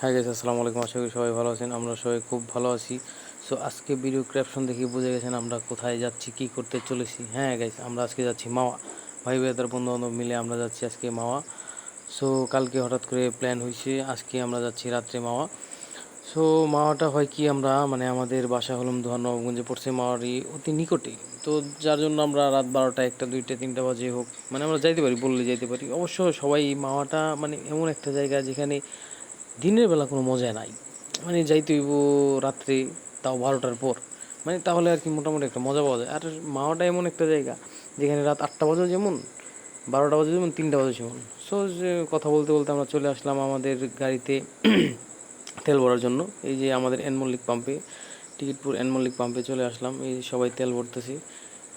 হ্যাঁ গেছে আসসালামু আলাইকুম আশা করি সবাই ভালো আছেন। আমরা সবাই খুব ভালো আছি। সো আজকে ভিডিও ক্র্যাপশন দেখে বুঝে গেছেন আমরা কোথায় যাচ্ছি, কি করতে চলেছি। হ্যাঁ গাইস আমরা আজকে যাচ্ছি মাওয়া। ভাই ভাইদের বন্ধু বান্ধব মিলে আমরা যাচ্ছি আজকে মাওয়া। সো কালকে হঠাৎ করে প্ল্যান হয়েছে আজকে আমরা যাচ্ছি রাত্রে মাওয়া। সো মাওয়াটা হয় কি আমরা মানে আমাদের বাসা হলম দোহান নবগঞ্জে পড়ছে মাওয়ারই অতি নিকটে। তো যার জন্য আমরা রাত বারোটা একটা, দুইটা, তিনটা বাজে হোক মানে আমরা যাইতে পারি, বললে যাইতে পারি। অবশ্য সবাই মাওয়াটা মানে এমন একটা জায়গা যেখানে দিনের বেলা কোনো মজা নাই। মানে যাইতে হইব রাত্রে, তাও বারোটার পর। মানে তাহলে আর কি মোটামুটি একটা মজা পাওয়া যায়। আর মাওয়াটা এমন একটা জায়গা, যেখানে রাত আটটা বাজে যেমন, বারোটা বাজে যেমন, তিনটা বাজে যেমন সো কথা বলতে বলতে আমরা চলে আসলাম আমাদের গাড়িতে তেল ভরার জন্য। এই যে আমাদের এনমল্লিক পাম্পে, টিকিটপুর এনমল্লিক পাম্পে চলে আসলাম। এই যে সবাই তেল ভরতেছি।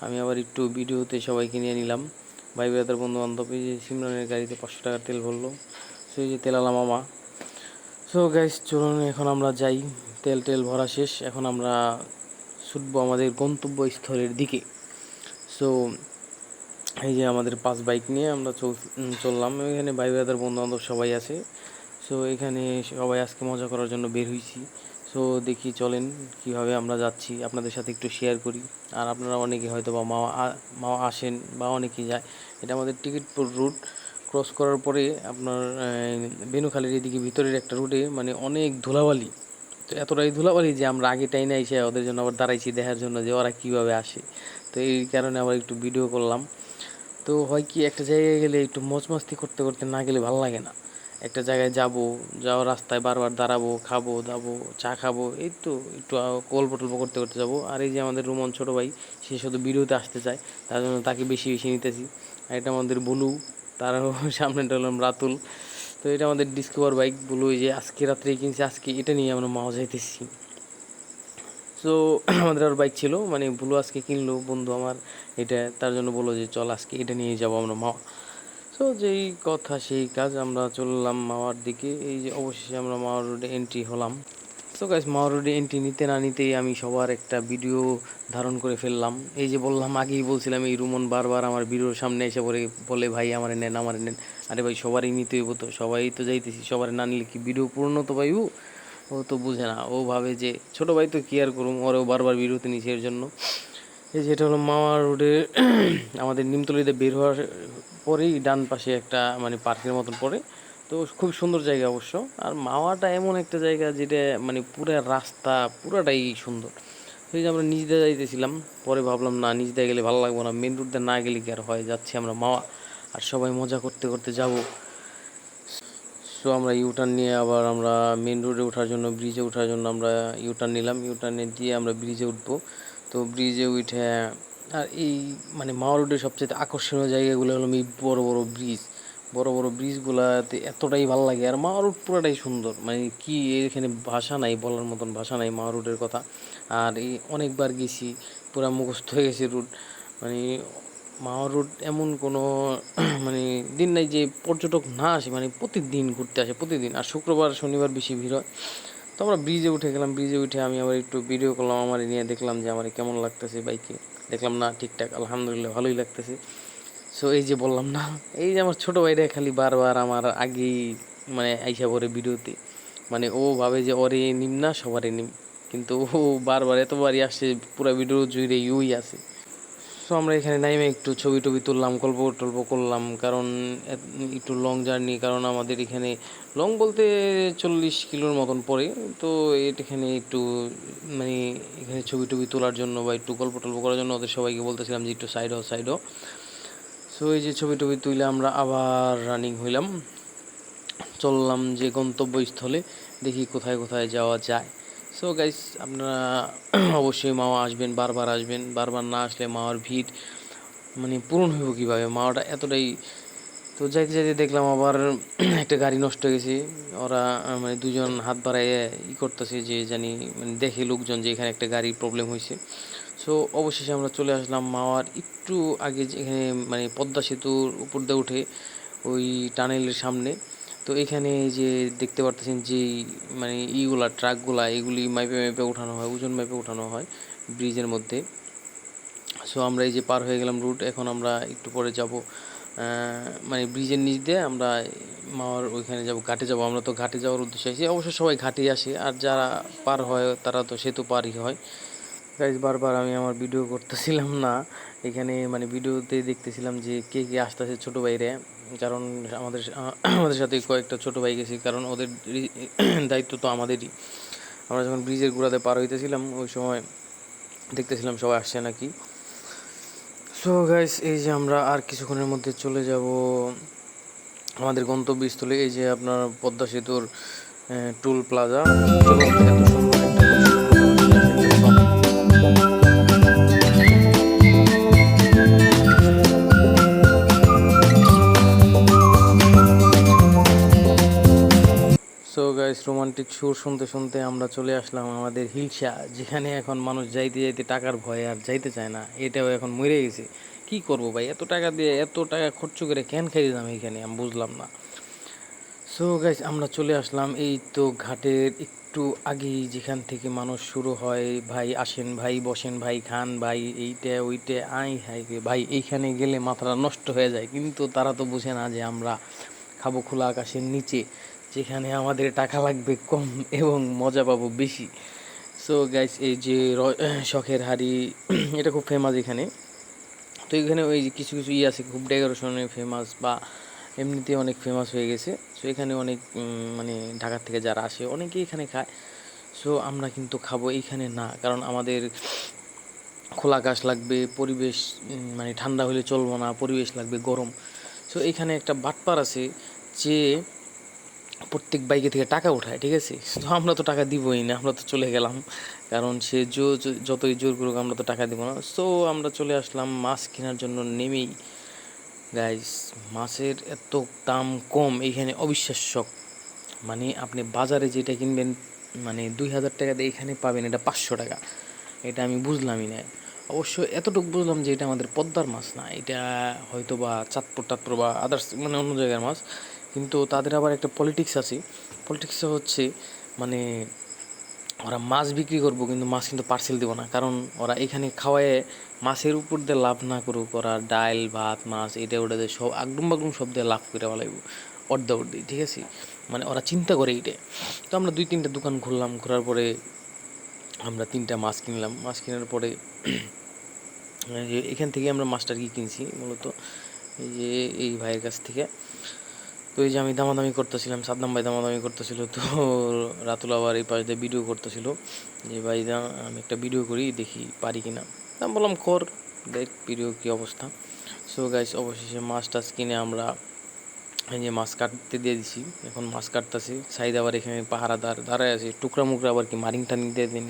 আমি আবার একটু ভিডিওতে সবাইকে নিয়ে নিলাম। ভাই ব্রাদার বন্ধু বান্ধব এই যে সিমরানের গাড়িতে পাঁচশো টাকার তেল ভরলো। সেই যে তেলালা মামা সো গাইস চলুন, এখন আমরা যাই। তেল টেল ভরা শেষ। এখন আমরা ছুটবো আমাদের গন্তব্যস্থলের দিকে। সো এই যে আমাদের পাঁচ বাইক নিয়ে আমরা চল চললাম। এখানে ভাই বন্ধু বান্ধব সবাই আছে। সো এখানে সবাই আজকে মজা করার জন্য বের হয়েছি সো দেখি চলেন কীভাবে আমরা যাচ্ছি। আপনাদের সাথে একটু শেয়ার করি। আর আপনারা অনেকে হয়তো বা আ- মাওয়া আসেন বা অনেকেই যায়। এটা আমাদের টিকিটপুর রুট ক্রস করার পরে আপনার বেনুখালীর এদিকে ভিতরের একটা রুটে মানে অনেক ধুলাবালি। তো এতটাই ধুলাবালি যে আমরা আগে টাইনে এসে ওদের জন্য আবার দাঁড়াইছি দেখার জন্য যে ওরা কীভাবে আসে। তো এই কারণে আবার একটু ভিডিও করলাম। তো হয় কি একটা জায়গায় গেলে একটু মজ মাস্তি করতে করতে না গেলে ভালো লাগে না। একটা জায়গায় যাব, যাওয়ার রাস্তায় বারবার দাঁড়াবো, খাব, দাবো, চা খাব, এই তো একটু গল্প টল্প করতে করতে যাব। আর এই যে আমাদের রুমন ছোটো ভাই, সে শুধু ভিডিওতে আসতে চায়, তার জন্য তাকে বেশি বেশি নিতেছি। আর এটা আমাদের বুলু তারও সামনেটা হলাম রাতুল। তো এটা আমাদের ডিসকভার বাইক বুলু যে আজকে রাত্রে কিনছি, আজকে এটা নিয়ে আমরা মাও যাইতেছি। সো আমাদের আর বাইক ছিল মানে বুলু আজকে কিনলো, বন্ধু আমার এটা, তার জন্য বলল যে চল আজকে এটা নিয়ে যাব আমরা মাওয়া সো যেই কথা, সেই কাজ, আমরা চললাম মাওয়ার দিকে, এই যে অবশেষে আমরা মাওয়ার রোডে এন্ট্রি হলাম। সো গাইস মাওয়ার রোডে এন্ট্রি নিতে না নিতেই আমি সবার একটা ভিডিও ধারণ করে ফেললাম। এই যে বললাম, আগেই বলছিলাম এই রুমন বারবার আমার ভিডিওর সামনে এসে পড়ে, বলে, ভাই, আমার নেন আমার নেন। আরে ভাই, সবারই নিতে হইব তো, সবাই তো যাইতেছি, সবার না নিলে কি ভিডিও পূর্ণ তো পাইব ও তো বুঝে না, ও ভাবে যে, ছোট ভাই তো কেয়ার করুম, ওরেও বারবার বিরতি নিছে এর জন্য। এই যে এটা হলো মাওয়া রোডে, আমাদের নিমতলিতে বের হওয়ার পরেই ডান পাশে একটা মানে পার্কের মতন পড়ে। তো খুব সুন্দর জায়গা অবশ্য। আর মাওয়াটা এমন একটা জায়গা যেটা মানে পুরো রাস্তা পুরাটাই সুন্দর। এই যে আমরা নিচ দিয়ে যাইতেছিলাম, পরে ভাবলাম, না নিচ দিয়ে গেলে ভালো লাগবো না। মেন রোড না গেলে কি আর হয়? যাচ্ছি আমরা মাওয়া। আর সবাই মজা করতে করতে যাব। সো আমরা ইউটার্ন নিয়ে আবার আমরা মেন রোডে ওঠার জন্য ব্রিজে ওঠার জন্য আমরা ইউটার্ন নিলাম। ইউটার্নে দিয়ে আমরা ব্রিজে উঠবো। তো ব্রিজে উঠে, আর এই মানে মাওয়া রোডের সবচেয়ে আকর্ষণীয় জায়গাগুলো হলো এই বড় বড় ব্রিজ বড় বড় ব্রিজগুলাতে এতটাই ভালো লাগে। আর মাওয়া রোড পুরোটাই সুন্দর। মানে কি এখানে ভাষা নাই, বলার মতন ভাষা নাই মাওয়া রোডের কথা। আর এই অনেকবার গেছি, পুরা মুখস্থ হয়ে গেছে রুট মানে মাওয়া রোড এমন কোনো মানে দিন নাই যে পর্যটক না আসে মানে প্রতিদিন ঘুরতে আসে, প্রতিদিন। আর শুক্রবার, শনিবার বেশি ভিড় হয়। তো আমরা ব্রিজে উঠে গেলাম ব্রিজে উঠে আমি আবার একটু ভিডিও করলাম, আমার নিয়ে দেখলাম যে আমার কেমন লাগতেছে বাইকে দেখলাম না ঠিকঠাক, আলহামদুলিল্লাহ ভালোই লাগতেছে। সো এই যে বললাম না, এই যে আমার ছোটো ভাইরা খালি বারবার আমার আগেই মানে আইসা পড়ে ভিডিওতে। মানে ও ভাবে যে ওরে নিম না সবারই নিম। কিন্তু ও বারবার এতবারই আসছে পুরো ভিডিও জুড়ে ইউই আছে। সো আমরা এখানে নাইমে একটু ছবি টবি তুললাম, গল্প টল্প করলাম, কারণ একটু লং জার্নি কারণ আমাদের এখানে লং বলতে চল্লিশ কিলোর মতন পড়ে। তো এখানে একটু মানে এখানে ছবি টবি তোলার জন্য বা একটু গল্প টল্প করার জন্য ওদের সবাইকে বলতেছিলাম যে একটু সাইড হও সাইড হও সো এই যে ছবি টবি তুলে আমরা আবার রানিং হইলাম। চললাম যে গন্তব্যস্থলে, দেখি কোথায় কোথায় যাওয়া যায়। সো গাইস আপনারা অবশ্যই মাওয়া আসবেন, বারবার আসবেন। বারবার না আসলে মাওয়ার ভিড় মানে পূরণ হইব কীভাবে? মাওয়াটা এতটাই তো যাইতে যাইতে দেখলাম আবার একটা গাড়ি নষ্ট হয়ে গেছে। ওরা মানে দুজন হাত বাড়াইয়ে ই করতেছে যে জানি মানে দেখে লোকজন যে এখানে একটা গাড়ির প্রবলেম হয়েছে সো অবশেষে আমরা চলে আসলাম মাওয়ার একটু আগে যেখানে মানে পদ্মা সেতুর উপর দিয়ে উঠে ওই টানেলের সামনে। তো এখানে যে দেখতে পারতেছেন যে মানে ইগুলা ট্রাকগুলা, এগুলি মাইপে মাইপে ওঠানো হয় ওজন মাইপে ওঠানো হয় ব্রিজের মধ্যে। সো আমরা এই যে পার হয়ে গেলাম রুট, এখন আমরা একটু পরে যাব মানে ব্রিজের নিচ দিয়ে আমরা মামার ওইখানে যাব, ঘাটে যাব। আমরা তো ঘাটে যাওয়ার উদ্দেশ্যে আছি। অবশ্য সবাই ঘাটেই আসে, আর যারা পার হয়, তারা তো সেতু পারই হয়। গাইজ বারবার আমি আমার ভিডিও করতেছিলাম না। এখানে মানে ভিডিওতে দেখতেছিলাম যে কে কে আসতেছে ছোটো ভাইরে। কারণ আমাদের আমাদের সাথে কয়েকটা ছোটো ভাই গেছি, কারণ ওদের দায়িত্ব তো আমাদেরই। আমরা যখন ব্রিজের গুড়াতে পার হইতেছিলাম, ওই সময় দেখতেছিলাম সবাই আসছে নাকি। সো গাইস এই যে আমরা আর কিছুক্ষণের মধ্যে চলে যাব আমাদের গন্তব্যস্থলে। এই যে আপনার পদ্মা সেতুর টুল প্লাজা রোমান্টিক সুর শুনতে শুনতে আমরা চলে আসলাম আমাদের হিলসা যেখানে এখন মানুষ যাইতে যাইতে টাকার ভয়ে আর যাইতে চায় না। এটাও এখন মরে গেছে। কি করব ভাই? এত টাকা দিয়ে, এত টাকা খরচ করে কেন খাই দিলাম এখানে আমি বুঝলাম না। সো গাইস আমরা চলে আসলাম। এই তো ঘাটের একটু আগেই যেখান থেকে মানুষ শুরু হয়। ভাই আসেন, ভাই বসেন, ভাই খান, ভাই এইটা, ওইটা, আই হাই ভাই, এইখানে গেলে মাথাটা নষ্ট হয়ে যায়। কিন্তু তারা তো বুঝে না যে আমরা খাব খোলা আকাশের নিচে। যেখানে আমাদের টাকা লাগবে কম এবং মজা পাবো বেশি। সো গাইস এই যে শখের হাড়ি, এটা খুব ফেমাস এখানে। তো এখানে ওই কিছু কিছু ইয়ে আছে, খুব ডেকোরেশনে ফেমাস বা এমনিতে অনেক ফেমাস হয়ে গেছে। সো এখানে অনেক মানে ঢাকার থেকে যারা আসে, অনেকেই এখানে খায়। সো আমরা কিন্তু খাব এইখানে না, কারণ আমাদের খোলা আকাশ লাগবে, পরিবেশ মানে ঠান্ডা হলে চলবো না, পরিবেশ লাগবে গরম। সো এখানে একটা বাটপার আছে যে প্রত্যেক বাইকে থেকে টাকা উঠায়, ঠিক আছে? তো আমরা তো টাকা দিবই না, আমরা তো চলে গেলাম। কারণ সে যতই জোর করুক আমরা তো টাকা দিব না। সো আমরা চলে আসলাম, মাছ কেনার জন্য নেমেই। গাইস মাছের এত দাম কম, এইখানে অবিশ্বাস্য। মানে আপনি বাজারে যেটা কিনবেন মানে দুই হাজার টাকা দিয়ে এখানে পাবেন, এটা পাঁচশো টাকা। এটা আমি বুঝলামই না। অবশ্য এতটুকু বুঝলাম যে এটা আমাদের পদ্মার মাছ না, এটা হয়তো বা চাঁদপুর টাতপুর বা আদার্স মানে অন্য জায়গার মাছ। কিন্তু তাদের আবার একটা পলিটিক্স আছে। পলিটিক্স হচ্ছে মানে ওরা মাছ বিক্রি করব কিন্তু মাছ কিন্তু পার্সেল দেবো না। কারণ ওরা এখানে খাওয়ায় মাছের উপর দিয়ে লাভ না করুক, ওরা ডাল, ভাত, মাছ, এটা ওটা দিয়ে সব আগডুম বাগডুম সব দিয়ে লাভ করে বলাইব অর্ধা অর্ধি ঠিক আছে? মানে ওরা চিন্তা করে এইটা তো আমরা দুই তিনটা দোকান খুললাম ঘোরার পরে আমরা তিনটা মাছ কিনলাম। মাছ কেনার পরে এখান থেকে আমরা মাছটা কি কিনছি, মূলত এই যে এই ভাইয়ের কাছ থেকে। তো এই যে আমি দামাদামি করতেছিলাম সাদ্দাম ভাই দামাদামি করতেছিল, তো রাতুল আবার এই পাশ ভিডিও করতেছিল যে, ভাই আমি একটা ভিডিও করি, দেখি পারি কিনা। আমি বললাম, কর, দেখ ভিডিও কী অবস্থা। সো গাইস অবশেষে মাছ টাছ কিনে আমরা এই যে মাছ কাটতে দিয়ে দিছি। এখন মাছ কাটতেছি, সাইদ আবার এখানে পাহারাদার, দাঁড়ায় আছে, টুকরা মুকরা আবার কি মারিং টানিং দিয়ে দিন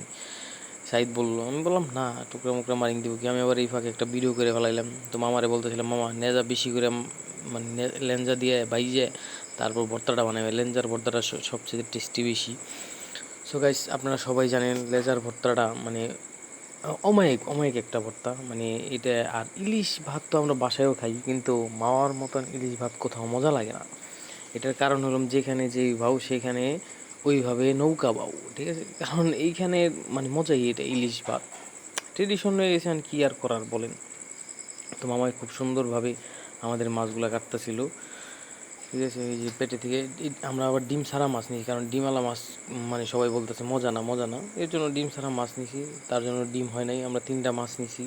সাইদ বলল, আমি বললাম, না, টুকরা মুকরা মারিং দিব কি? আমি আবার এই ফাঁকে একটা ভিডিও করে ফেলাইলাম। তো মামারে বলতেছিলাম, মামা, নেজা বেশি করে মানে লেঞ্জা দিয়ে বাইজে, তারপর ভর্তাটা বানাবে লেঞ্জার ভর্তাটা সবচেয়ে টেস্টি বেশি। সো গাইস আপনারা সবাই জানেন, লেজার ভর্তাটা মানে অমায়িক অমায়িক একটা ভর্তা। মানে এটা আর ইলিশ ভাত তো আমরা বাসায়ও খাই, কিন্তু মাওয়ার মতন ইলিশ ভাত কোথাও মজা লাগে না। এটার কারণ হলো যেখানে যেই ভাউ, সেখানে ওইভাবে নৌকা বাউ ঠিক আছে? কারণ এইখানে মানে মজাই এটা, ইলিশ ভাত। ট্রেডিশন আর কি আর করার বলেন? তো মামাই খুব সুন্দরভাবে আমাদের মাছগুলো কাটতেছিল। ঠিক আছে, এই যে পেটে থেকে আমরা আবার ডিম ছাড়া মাছ নিয়েছি, কারণ ডিমওয়ালা মাছ মানে সবাই বলতেছে, মজা না মজা না। এর জন্য ডিম ছাড়া মাছ নিয়েছি, তার জন্য ডিম হয় নাই। আমরা তিনটা মাছ নিয়েছি।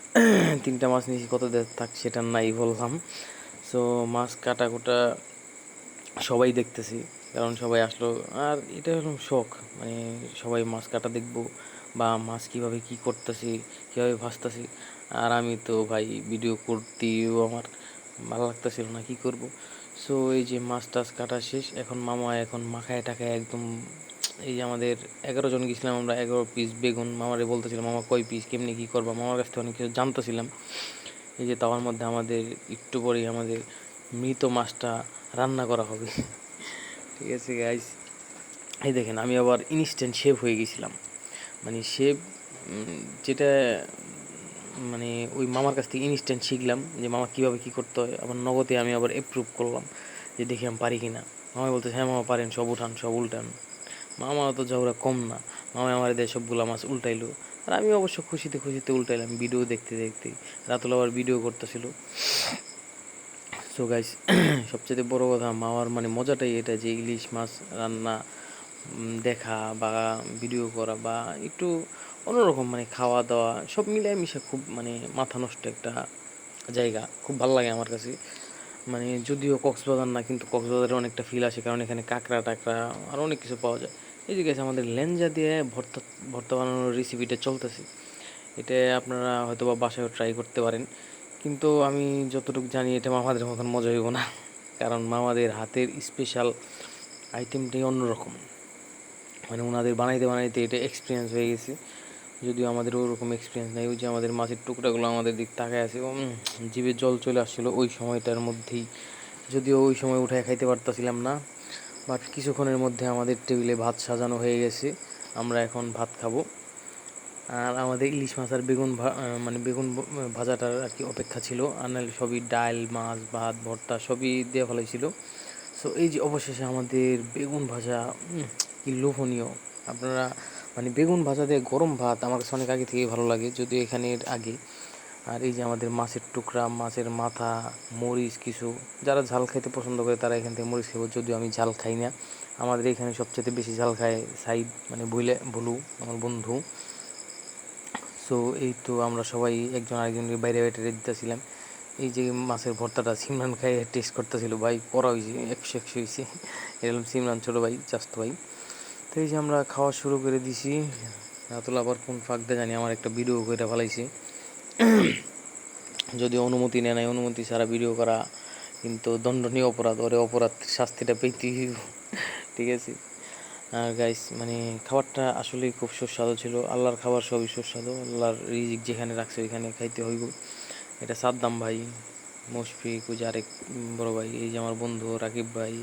তিনটা মাছ নিয়েছি, কত দেড় থাক সেটা নাই বললাম। সো মাছ কাটা কুটা সবাই দেখতেছি, কারণ সবাই আসলো, আর এটা হলো শখ মানে সবাই মাছ কাটা দেখব, বা মাছ কীভাবে কী করতেছি, কীভাবে ভাজতেছি আর আমি তো ভাই ভিডিও করতেও আমার ভালো লাগতেছিল না, কী করব? সো এই যে মাছ টাছ কাটা শেষ, এখন মামা এখন মাখায় টাকায় একদম, এই যে আমাদের এগারো জন গেছিলাম আমরা, এগারো পিস বেগুন, মামারে বলতেছিলাম, মামা, কয় পিস কেমনি কী করবা? মামার কাছ থেকে অনেক কিছু জানতেছিলাম। এই যে তাওয়ার মধ্যে আমাদের, একটু পরেই আমাদের মৃত মাছটা রান্না করা হবে। ঠিক আছে গাইস এই দেখেন, আমি আবার ইনস্ট্যান্ট শেভ হয়ে গেছিলাম। মানে শেভ যেটা মানে ওই মামার কাছ থেকে ইনস্ট্যান্ট শিখলাম যে মামা কীভাবে কী করতে হয়। আবার নগদে আমি আবার অ্যাপ্রুভ করলাম যে দেখি আমি পারি কি না মামা বলতে হ্যাঁ মামা, পারেন, সব উঠান, সব উল্টান। মামা তো ঝগড়া কম না। মামা আমার দেয় সবগুলো মাছ উল্টাইলো। আর আমি অবশ্য খুশিতে খুশিতে উল্টাইলাম ভিডিও দেখতে দেখতে। রাতুল আবার ভিডিও করতেছিল। সো গাইস সবচেয়ে বড় কথা, মাওয়ার মানে মজাটাই এটা যে ইলিশ মাছ রান্না দেখা বা ভিডিও করা বা একটু অন্যরকম মানে খাওয়া দাওয়া, সব মিলিয়ে মিশে খুব মানে মাথা নষ্ট একটা জায়গা। খুব ভালো লাগে আমার কাছে। মানে যদিও কক্সবাজার না, কিন্তু কক্সবাজারে অনেকটা ফিল আসে, কারণ এখানে কাঁকড়া, টাকড়া আর অনেক কিছু পাওয়া যায়। এই যে গেছে আমাদের লেঞ্জা দিয়ে ভর্তা ভর্তা বানানোর রেসিপিটা চলতেছে। এটা আপনারা হয়তো বা বাসায়ও ট্রাই করতে পারেন। কিন্তু আমি যতটুকু জানি এটা মামাদের মতন মজা হইব না। কারণ মামাদের হাতের স্পেশাল আইটেমটাই অন্যরকম। মানে ওনাদের বানাইতে বানাইতে এটা এক্সপিরিয়েন্স হয়ে গেছে। যদিও আমাদের ওরকম এক্সপিরিয়েন্স নেই ওই যে আমাদের মাছের টুকরাগুলো আমাদের দিক তাকায় আছে উম, জিভে জল চলে আসছিল ওই সময়টার মধ্যেই। যদিও ওই সময় উঠে খাইতে পারতাছিলাম না বাট কিছুক্ষণের মধ্যে আমাদের টেবিলে ভাত সাজানো হয়ে গেছে। আমরা এখন ভাত খাব। আর আমাদের ইলিশ মাছ আর বেগুন মানে বেগুন ভাজাটার আর কি অপেক্ষা ছিল। আর নাহলে সবই ডাল, মাছ, ভাত, ভর্তা সবই দেওয়া ভালোই ফেলাইছিল সো এই যে অবশেষে আমাদের বেগুন ভাজা কি লোভনীয়। আপনারা মানে বেগুন ভাজা দিয়ে গরম ভাত আমার কাছে অনেক আগে থেকেই ভালো লাগে, যদিও এখানে এর আগে। আর এই যে আমাদের মাছের টুকরা, মাছের মাথা, মরিচ কিছু, যারা ঝাল খাইতে পছন্দ করে তারা এখান থেকে মরিচ খাব যদিও আমি ঝাল খাই না। আমাদের এখানে সবচেয়ে বেশি ঝাল খায় সাইদ মানে বইলে বলু, আমার বন্ধু। সো এই তো আমরা সবাই একজন আরেকজনকে বাইরে বাইরে দিতেছিলাম এই যে মাছের ভর্তাটা সিমরান খাই টেস্ট করতেছিল, ভাই করা হয়েছে একশো একশো হয়েছে এরকম সিমরান ছোটো ভাই চাস্ত ভাই। তো এই যে আমরা খাওয়া শুরু করে দিছি। রাতুল আবার কোন ফাঁক দিয়ে জানি, আমার একটা ভিডিও করে ফেলাইছে। যদি অনুমতি নেয় নাই, অনুমতি ছাড়া ভিডিও করা কিন্তু দণ্ডনীয় অপরাধ, ওরে অপরাধ শাস্তিটা পেতেই ঠিক আছে? গাইস মানে খাবারটা আসলেই খুব সুস্বাদু ছিল। আল্লাহর খাবার সবই সুস্বাদু। আল্লাহর রিজিক যেখানে রাখছে ওইখানে খাইতে হইব। এটা সাদ্দাম ভাই, মুশফিক ওই যে আরেক বড় ভাই, এই যে আমার বন্ধু, রাকিব ভাই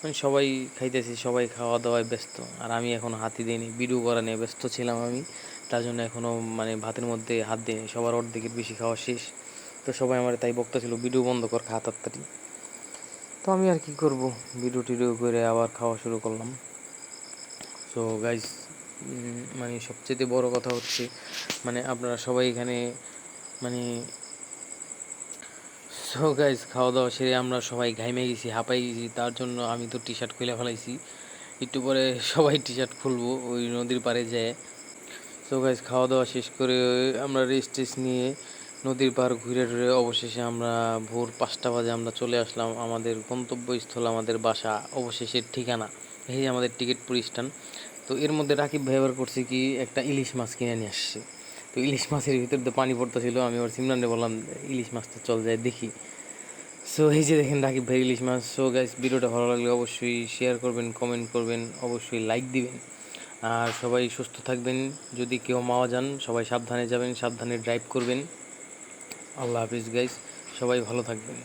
মানে সবাই খাইতেছি, সবাই খাওয়া দাওয়ায় ব্যস্ত। আর আমি এখন হাতি দিইনি ভিডিও করা নিয়ে ব্যস্ত ছিলাম আমি। তার জন্য এখনও মানে ভাতের মধ্যে হাত দিইনি। সবার অর্ধেকের বেশি খাওয়া শেষ। তো সবাই আমার তাই বক্তা ছিল, ভিডিও বন্ধ কর, খা তাড়াতাড়ি। তো আমি আর কি করব ভিডিও টিডিও করে আবার খাওয়া শুরু করলাম। সো গাইজ মানে সবচেয়ে বড় কথা হচ্ছে মানে আপনারা সবাই এখানে মানে সো গাইজ খাওয়া দাওয়া সেরে আমরা সবাই ঘাইমে গেছি, হাঁপাই গেছি, তার জন্য আমি তো টি শার্ট খুলে ফেলাইছি। একটু পরে সবাই টি শার্ট খুলবো ওই নদীর পাড়ে যেয়ে। সো গাইজ খাওয়া দাওয়া শেষ করে আমরা রেস্ট টেস্ট নিয়ে নদীর পাড় ঘুরে টুরে অবশেষে আমরা ভোর পাঁচটা বাজে আমরা চলে আসলাম আমাদের গন্তব্যস্থল, আমাদের বাসা, অবশেষের ঠিকানা। এই আমাদের টিকিট স্ট্যান্ড তো এর মধ্যে রাকিব ভাই আবার করছে কি, একটা ইলিশ মাছ কিনে নিয়ে আসছে। তো ইলিশ মাছের ভিতর তো পানি পড়তেছিল, আমি আবার সিমরানরে বললাম, ইলিশ মাছটা চল যায় দেখি। সো এই যে দেখেন রাকিব ভাই ইলিশ মাছ। সো গাইস ভিডিওটা ভালো লাগলে অবশ্যই শেয়ার করবেন কমেন্ট করবেন, অবশ্যই লাইক দিবেন। আর সবাই সুস্থ থাকবেন। যদি কেউ মাওয়া যান, সবাই সাবধানে যাবেন, সাবধানে ড্রাইভ করবেন। আল্লাহ হাফিজ গাইস সবাই ভালো থাকবেন।